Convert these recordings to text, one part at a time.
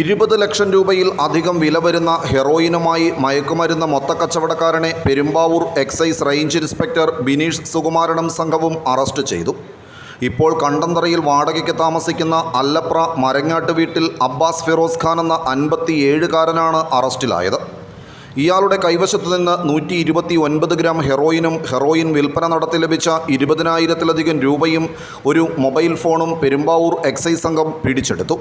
ഇരുപത് ലക്ഷം രൂപയിൽ അധികം വില വരുന്ന ഹെറോയിനുമായി മയക്കുമരുന്ന മൊത്തക്കച്ചവടക്കാരനെ Perumbavoor excise range inspector Bineesh സുകുമാരനും സംഘവും അറസ്റ്റ് ചെയ്തു. ഇപ്പോൾ കണ്ടന്തറയിൽ വാടകയ്ക്ക് താമസിക്കുന്ന അല്ലപ്ര മരങ്ങാട്ട് വീട്ടിൽ അബ്ബാസ് ഫിറോസ് ഖാൻ എന്ന അൻപത്തിയേഴുകാരനാണ് അറസ്റ്റിലായത്. ഇയാളുടെ കൈവശത്തു നിന്ന് നൂറ്റി ഇരുപത്തി ഒൻപത് ഗ്രാം ഹെറോയിനും ഹെറോയിൻ വിൽപ്പന നടത്തി ലഭിച്ച ഇരുപതിനായിരത്തിലധികം രൂപയും ഒരു മൊബൈൽ ഫോണും പെരുമ്പാവൂർ എക്സൈസ് സംഘം പിടിച്ചെടുത്തു.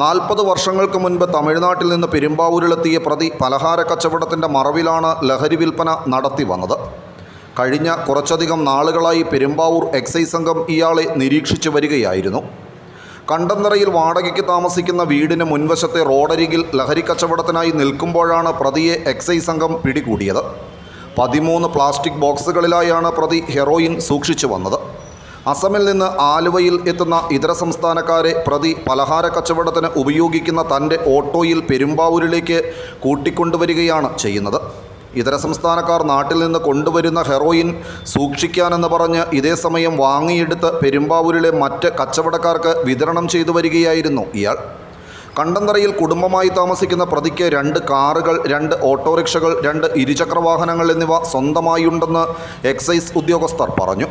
നാൽപ്പത് വർഷങ്ങൾക്ക് മുൻപ് തമിഴ്നാട്ടിൽ നിന്ന് പെരുമ്പാവൂരിലെത്തിയ പ്രതി പലഹാര കച്ചവടത്തിന്റെ മറവിലാണ് ലഹരി വിൽപ്പന നടത്തി വന്നത്. കഴിഞ്ഞ കുറച്ചധികം നാളുകളായി പെരുമ്പാവൂർ എക്സൈസ് സംഘം ഇയാളെ നിരീക്ഷിച്ചു വരികയായിരുന്നു. കണ്ടന്തറയിൽ വാടകയ്ക്ക് താമസിക്കുന്ന വീടിന് മുൻവശത്തെ റോഡരികിൽ ലഹരി കച്ചവടത്തിനായി നിൽക്കുമ്പോഴാണ് പ്രതിയെ എക്സൈസ് സംഘം പിടികൂടിയത്. പതിമൂന്ന് പ്ലാസ്റ്റിക് ബോക്സുകളിലായാണ് പ്രതി ഹെറോയിൻ സൂക്ഷിച്ചു വന്നത്. അസമിൽ നിന്ന് ആലുവയിൽ എത്തുന്ന ഇതര സംസ്ഥാനക്കാരെ പ്രതി പലഹാര കച്ചവടത്തിന് ഉപയോഗിക്കുന്ന തന്റെ ഓട്ടോയിൽ പെരുമ്പാവൂരിലേക്ക് കൂട്ടിക്കൊണ്ടുവരികയാണ് ചെയ്യുന്നത്. ഇതര സംസ്ഥാനക്കാർ നാട്ടിൽ നിന്ന് കൊണ്ടുവരുന്ന ഹെറോയിൻ സൂക്ഷിക്കാനെന്ന് പറഞ്ഞ് ഇതേ സമയം വാങ്ങിയെടുത്ത് പെരുമ്പാവൂരിലെ മറ്റ് കച്ചവടക്കാർക്ക് വിതരണം ചെയ്തു വരികയായിരുന്നു ഇയാൾ. കണ്ടന്തറയിൽ കുടുംബമായി താമസിക്കുന്ന പ്രതിക്ക് രണ്ട് കാറുകൾ രണ്ട് ഓട്ടോറിക്ഷകൾ രണ്ട് ഇരുചക്രവാഹനങ്ങൾ എന്നിവ സ്വന്തമായുണ്ടെന്ന് എക്സൈസ് ഉദ്യോഗസ്ഥർ പറഞ്ഞു.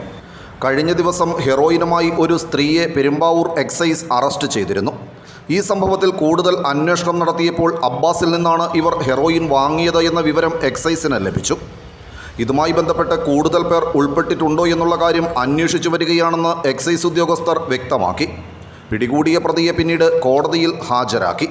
കഴിഞ്ഞ ദിവസം ഹെറോയിനുമായി ഒരു സ്ത്രീയെ പെരുമ്പാവൂർ എക്സൈസ് അറസ്റ്റ് ചെയ്തിരുന്നു. ഈ സംഭവത്തിൽ കൂടുതൽ അന്വേഷണം നടത്തിയപ്പോൾ അബ്ബാസിൽ നിന്നാണ് ഇവർ ഹെറോയിൻ വാങ്ങിയത് എന്ന വിവരം എക്സൈസിന് ലഭിച്ചു. ഇതുമായി ബന്ധപ്പെട്ട് കൂടുതൽ പേർ ഉൾപ്പെട്ടിട്ടുണ്ടോ എന്നുള്ള കാര്യം അന്വേഷിച്ചു വരികയാണെന്ന് എക്സൈസ് ഉദ്യോഗസ്ഥർ വ്യക്തമാക്കി. പിടികൂടിയ പ്രതിയെ പിന്നീട് കോടതിയിൽ ഹാജരാക്കി.